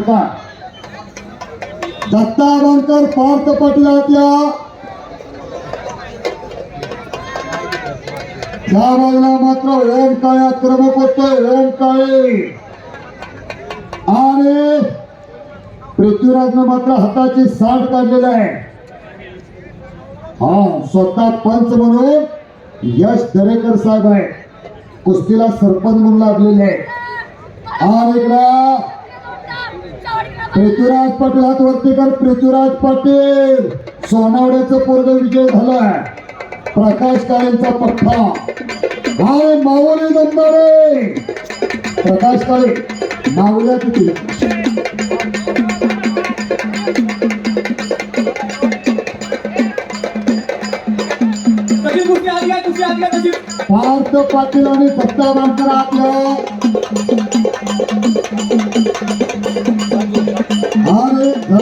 का? दत्ता बनकर पार्थ पटलातल्या या बाजूला मात्र ओम काळे आक्रमक होतोय ओम काळे आणि पृथ्वीराजनं मात्र हाताची साठ काढलेली आहे. हा स्वतः पंच म्हणून यश दरेकर साहेब आहे कुस्तीला सरपंच म्हणून लागलेले आहे आणि इकडं पृथ्वीराज पाटील हात वरती कर पृथ्वीराज पाटील. सोनावड्याचं पोरग विजय झालाय. प्रकाश काळेंचा पठ्ठा हाय माऊली नंबरे प्रकाश काळे माऊल्या किती? पार्थ पाटील आणि दत्ता बांकर आपल्या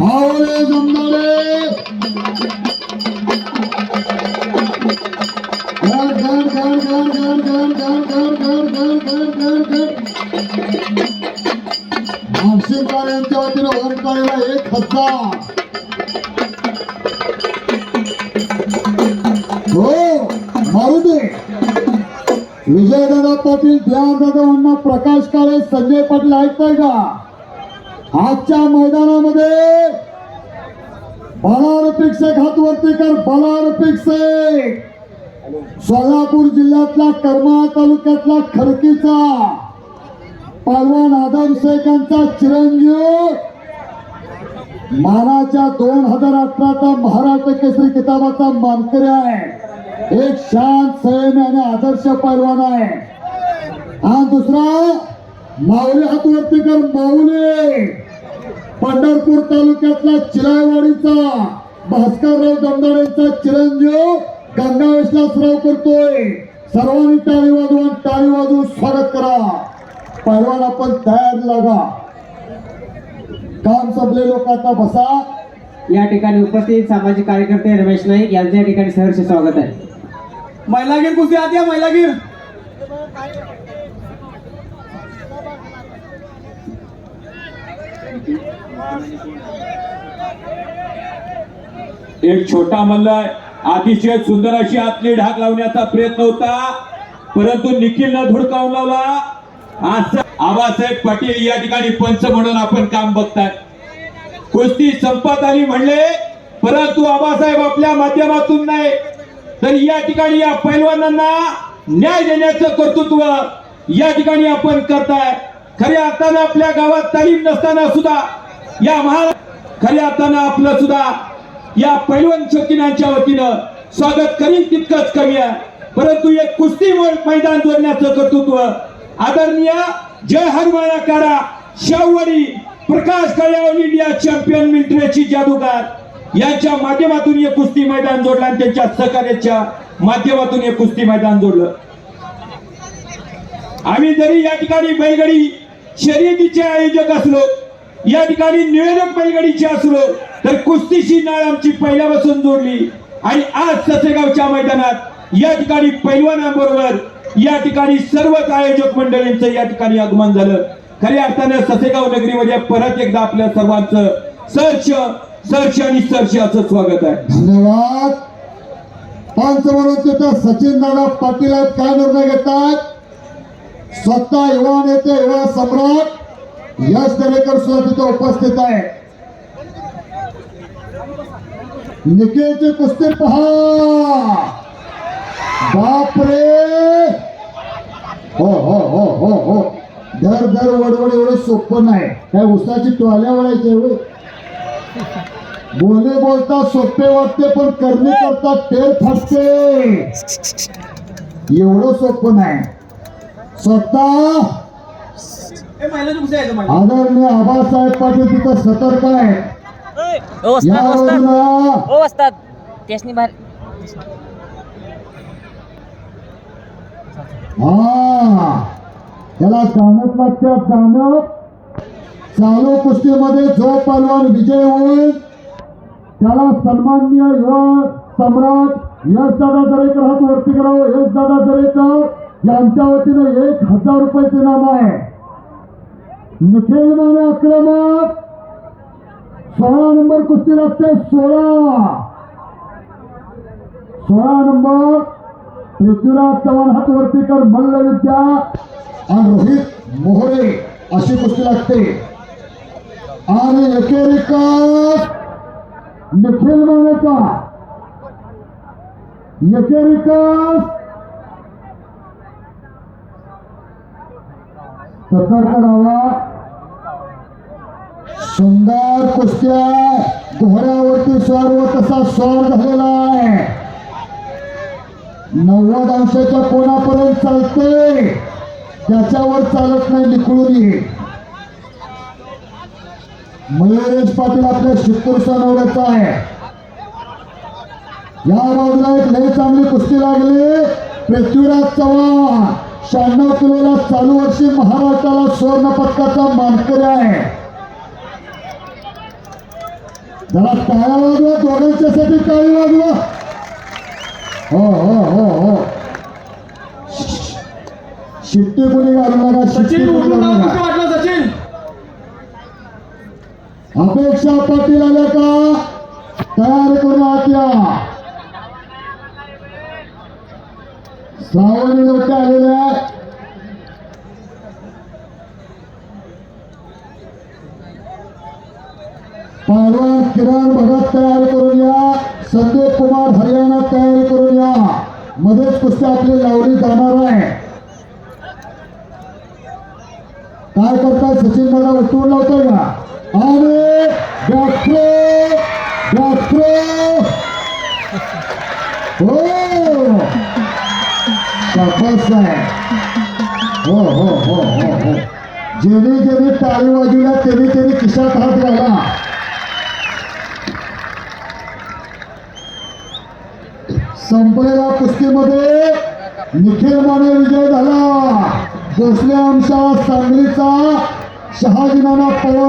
मावळे जमणारे घर घर घर घर घर घर घर घर घर घर घर घर घर मानसिक कार्यांच्या वतीनं एक हजार हो मारू दे विजयदादा पाटील ध्यानदादा अण्णा प्रकाश काळे संजय पाटील ऐकताय का आजच्या मैदानामध्ये बलार पिक्से हात कर बलार पिक्से सोलापूर जिल्ह्यातला करमाळा तालुक्यातला खडकीचा पहलवान आदम शेख यांचा चिरंजीव. मानाच्या दोन हजार अठराचा महाराष्ट्र केसरी किताबाचा मानकरी आहे. एक शांत संयमी आणि आदर्श पैलवान आहे. हा दुसरा माऊली हातवरती कर माऊली! पंढरपूर तालुक्यातला चिरायवाडीचा भास्करराव दमदारेचा चिरंजीव गंगावेशला सराव करतोय. सर्वांनी टाळी वाजवून टाळी वाजवून स्वागत करा. पहिलवान आपण तयार लागा. काम संपले लोक आता बसा. या ठिकाणी उपस्थित सामाजिक कार्यकर्ते रमेश नाईक यांचे या ठिकाणी सहर्ष स्वागत आहे. महिलागीर कुस्ती आली आहे महिलागीर एक छोटा मल्ल अतिशय सुंदर अशी आतली ढाक लावण्याचा प्रयत्न होता. परंतु निखिलनं धुडकावून लावला. आज आबासाहेब पाटील या ठिकाणी पंच म्हणून आपण काम बघताय कुस्ती संपत आली म्हणले परंतु आबासाहेब आपल्या माध्यमातून नाही. तर या ठिकाणी या पैलवानांना न्याय देण्याचं कर्तृत्व या ठिकाणी आपण करताय खऱ्या अर्थानं आपल्या गावात तालीम नसताना सुद्धा या महा खऱ्या अर्थानं आपलं सुद्धा या पैलवान शौकीनांच्या वतीनं स्वागत करीन तितकंच कमी आहे. परंतु एक कुस्ती मैदान जोडण्याचं कर्तृत्व आदरणीय जय हनुमान कारा Shahuwadi Prakash Kale all India champion मिलिटरीची जादूगार. यांच्या माध्यमातून हे कुस्ती मैदान जोडलं आणि त्यांच्या सहकार्याच्या माध्यमातून हे कुस्ती मैदान जोडलं. आम्ही जरी या ठिकाणी बैलगडी शर्यतीचे आयोजक असलो या ठिकाणी निवेदक बैलगाडीचे असलो तर कुस्तीची नाळ आमची पहिल्यापासून जोडली. आणि आज ससेगावच्या मैदानात या ठिकाणी पैलवानांबरोबर या ठिकाणी सर्वच आयोजक मंडळींचं या ठिकाणी आगमन झालं. खऱ्या अर्थानं ससेगाव नगरीमध्ये परत एकदा आपल्या सर्वांचं सहर्ष सहर्ष आणि सहर्ष असं स्वागत आहे. धन्यवाद. पंच म्हणून सचिन दादा पाटील आहेत काय निर्णय घेतात? स्वतः युवा नेते युवा सम्राट यश दरेकर सुद्धा तिथे उपस्थित आहे निखिलची कुस्ती पहा. बापरे! हो हो हो हो हो. दर दर वडवड एवढं सोपं नाही. काय उसाची टोल्या वळायची एवढे बोले बोलता सोपे वाटते पण करणे करता टेर फसते एवढं सोपं नाही. स्वतः आदरणीय आबासाहेब पाटील तिथं सतर्क आहे. हा. त्याला जाणत लागतात जाणत चालू कुस्तीमध्ये जो पहलवान विजय होईल. त्याला सन्माननीय युवा सम्राट यश दादा दरेकर हात वरती करावं. यश दादा दरेकर. यांच्या वतीनं एक हजार रुपयाचे नाम आहे. निखिल माने आक्रमक. सोळा नंबर कुस्ती लागते सोळा. सोळा नंबर. पृथ्वीराज चव्हाण हात मल्ल विद्या. आणि रोहित मोहरे अशी कुस्ती लागते. आणि एकेरिका निखिल मानेचा. एकेरिका सतर्क राहा सुंदर कुस्त्या घोड्यावरती स्वार व तसा स्वर झालेला आहे. नव्वद अंशाच्या कोणापर्यंत चालते? त्याच्यावर चालत नाही निकळून मयुरेश पाटील आपल्या शिकूर सणवण्याचा आहे. या बाजूला एक लय चांगली कुस्ती लागली. पृथ्वीराज चव्हाण. शहाण्णव किलोला चालू वर्षी महाराष्ट्राला सुवर्ण पदकाचा मानकरी आहे. जरा टाळ्या वाजवा दोघांच्यासाठी टाळी वाजवा. हो हो हो हो. शिट्टी कोणी घालू नका सचिन उठून नका. वाटलं अपेक्षा पाटील आल्या का? तयार करून आत या श्रावणी लोक पहलवान किरण भगत तयार करून या. संदीप कुमार हरियाणा तयारी करून या. मध्येच कुस्ती आपली लावली जाणार आहे. काय करताय? सचिन दादा उठवून लावतोय का? आणि डॉक्टर जेणे जेणे टाळी वाजवल्या त्याने त्याने किशात हात घाला. संपलेल्या कुस्तीमध्ये निखिल माने विजय झाला. भोसले आमच्या सांगलीचा शहाजीनामा पवार